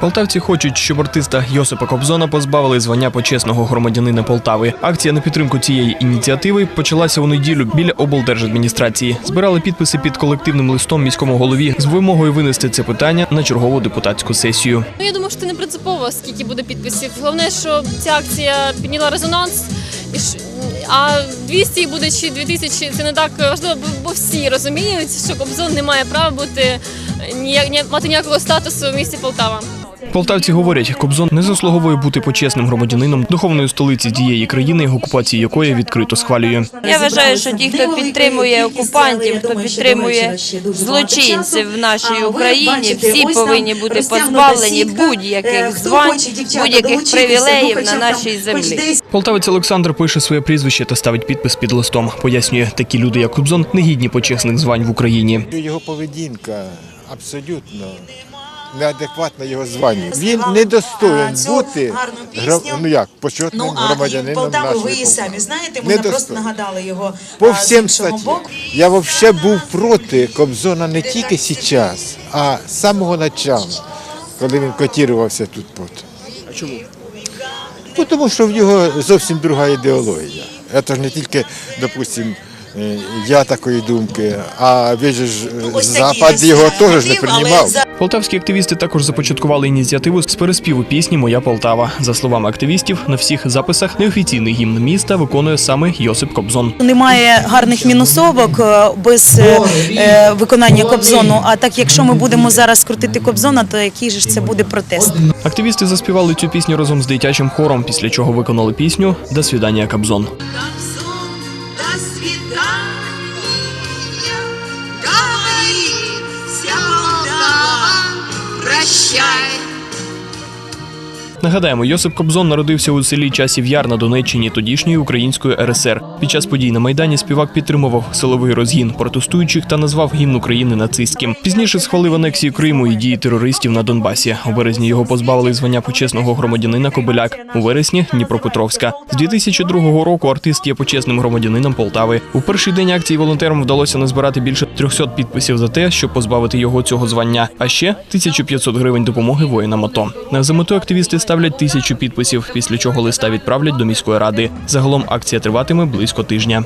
Полтавці хочуть, щоб артиста Йосипа Кобзона позбавили звання почесного громадянина Полтави. Акція на підтримку цієї ініціативи почалася у неділю біля облдержадміністрації. Збирали підписи під колективним листом міському голові з вимогою винести це питання на чергову депутатську сесію. Ну, я думаю, що це не принципово, скільки буде підписів. Головне, що ця акція підняла резонанс. А 200 буде чи 2000 це не так важливо, бо- всі розуміють, що Кобзон не має права бути ніяк ні- мати ніякого статусу в місті Полтава. Полтавці говорять, Кобзон не заслуговує бути почесним громадянином духовної столиці тієї країни, окупації якої відкрито схвалює. Я вважаю, що ті, хто підтримує окупантів, хто підтримує злочинців в нашій Україні, всі повинні бути позбавлені будь-яких звань, будь-яких привілеїв на нашій землі. Полтавець Олександр пише своє прізвище та ставить підпис під листом. Пояснює, такі люди, як Кобзон, не гідні почесних звань в Україні. Його поведінка абсолютно неадекватна його званню. Він недостоїн бути гра- ну як, почетним Ну, а громадянином Полтаву ви нашої і самі знаєте, ми просто нагадали його По всім статтям. Я взагалі був проти Кобзона не тільки зараз, а з самого початку, коли він котірувався тут. От. А чому? Ну, Тому що в нього зовсім друга ідеологія. Це ж не тільки, допустим, е, я такої думки, а ви ж Ну, Запад його е, теж не приймав. Полтавські активісти також започаткували ініціативу з переспіву пісні Моя Полтава. За словами активістів, на всіх записах неофіційний гімн міста виконує саме Йосип Кобзон. Немає гарних мінусовок е, без е, е, виконання кобзону. А так, якщо ми будемо зараз крутити кобзона, то який же ж це буде протест? Активісти заспівали цю пісню разом з дитячим хором, після чого виконали пісню До свідання Кобзон. Нагадаємо, Йосип Кобзон народився у селі Часів Яр на Донеччині тодішньої української РСР. Під час подій на майдані співак підтримував силовий розгін протестуючих та назвав гімн України нацистським. Пізніше схвалив анексію Криму і дії терористів на Донбасі. У березні його позбавили звання почесного громадянина Кобиляк. У вересні Дніпропетровська. З 2002 року артист є почесним громадянином Полтави. У перший день акції волонтерам вдалося назбирати більше 300 підписів за те, щоб позбавити його цього звання. А ще 1500 гривень допомоги воїнам АТО. За мету активісти ставлять тисячу підписів, після чого листа відправлять до міської ради. Загалом акція триватиме близько тижня.